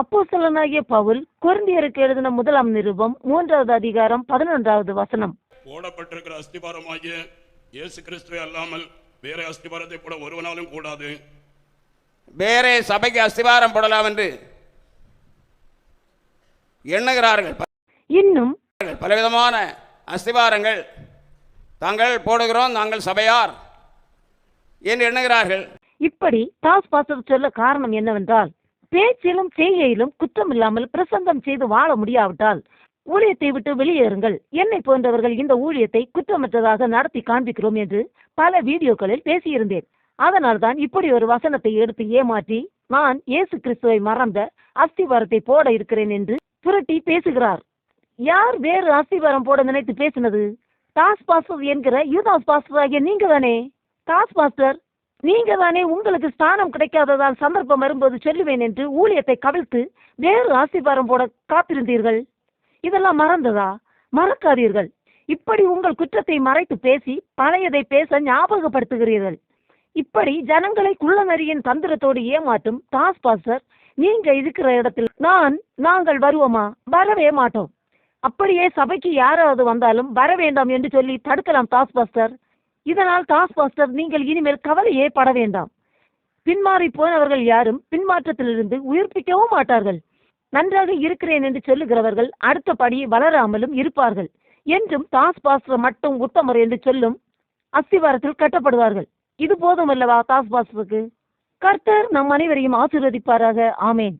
அப்போஸ்தலனாகிய பவுல் கொரிந்தியருக்கு எழுதின முதலாம் நிருபம் மூன்றாவது அதிகாரம் பதினொன்றாவது வசனம். போடப்பட்டிருக்கிற அஸ்திபாரமாகிய இயேசு கிறிஸ்துவை அல்லாமல் வேற அஸ்திபாரத்தை போட ஒருவனாலும் கூடாது. வேறே சபைக்கு அஸ்திவாரம் போடலாம் என்று எண்ணுகிறார்கள். இன்னும் பலவிதமான அஸ்திவாரங்கள் தாங்கள் போடுகிறோம் நாங்கள் சபையார் என்று எண்ணுகிறார்கள். இப்படி டாஸ் பாஸ்டர் சொல்ல காரணம் என்னவென்றால் பேச்சிலும் செய்கையிலும் குற்றமில்லாமல் பிரசங்கம் செய்து வாழ முடியாவிட்டால் ஊழியத்தை விட்டு வெளியேறுங்கள். என்னை போன்றவர்கள் இந்த ஊழியத்தை குற்றமற்றதாக நடத்தி காண்பிக்கிறோம் என்று பல வீடியோக்களில் பேசியிருந்தேன். அதனால்தான் இப்படி ஒரு வசனத்தை எடுத்து ஏமாற்றி நான் இயேசு கிறிஸ்துவை மறந்த அஸ்திவாரத்தை போட இருக்கிறேன் என்று புரட்டி பேசுகிறார். யார் வேறு அஸ்திவாரம் போட நினைத்து பேசினது? டாஸ் பாஸ்டர் என்கிற யூதாஸ் பாஸ்டர் ஆகிய நீங்க தானே டாஸ் பாஸ்டர் நீங்க தானே உங்களுக்கு ஸ்தானம் கிடைக்காததால் சந்தர்ப்பம் வரும்போது சொல்லுவேன் என்று ஊழியத்தை கவிழ்த்து வேறு ஆசிபாரம் போட காத்திருந்தீர்கள். இதெல்லாம் மறந்ததா? மறக்காதீர்கள். இப்படி உங்கள் குற்றத்தை மறைத்து பேசி பழையதை பேச ஞாபகப்படுத்துகிறீர்கள். இப்படி ஜனங்களை குள்ளநரியின் தந்திரத்தோடு ஏமாற்றும் டாஸ் பாஸ்டர் நீங்க இருக்கிற இடத்தில் நான் நாங்கள் வருவோமா? வரவே மாட்டோம். அப்படியே சபைக்கு யாராவது வந்தாலும் வர வேண்டாம் என்று சொல்லி தடுக்கலாம் டாஸ் பாஸ்டர். இதனால் டாஸ் பாஸ்டர் நீங்கள் இனிமேல் கவலையே பட வேண்டாம். பின்மாறி போனவர்கள் யாரும் பின்மாற்றத்திலிருந்து உயிர்ப்பிக்கவும் மாட்டார்கள். நன்றாக இருக்கிறேன் என்று சொல்லுகிறவர்கள் அடுத்தபடி வளராமலும் இருப்பார்கள். என்றும் தாஸ் பாஸ்டர் மட்டும் உத்தமர் என்று சொல்லும் அஸ்திவாரத்தில் கட்டப்படுவார்கள். இது போதும் அல்லவா தாஸ் பாஸ்டருக்கு கர்த்தர் நம் அனைவரையும் ஆசீர்வதிப்பாராக. ஆமேன்.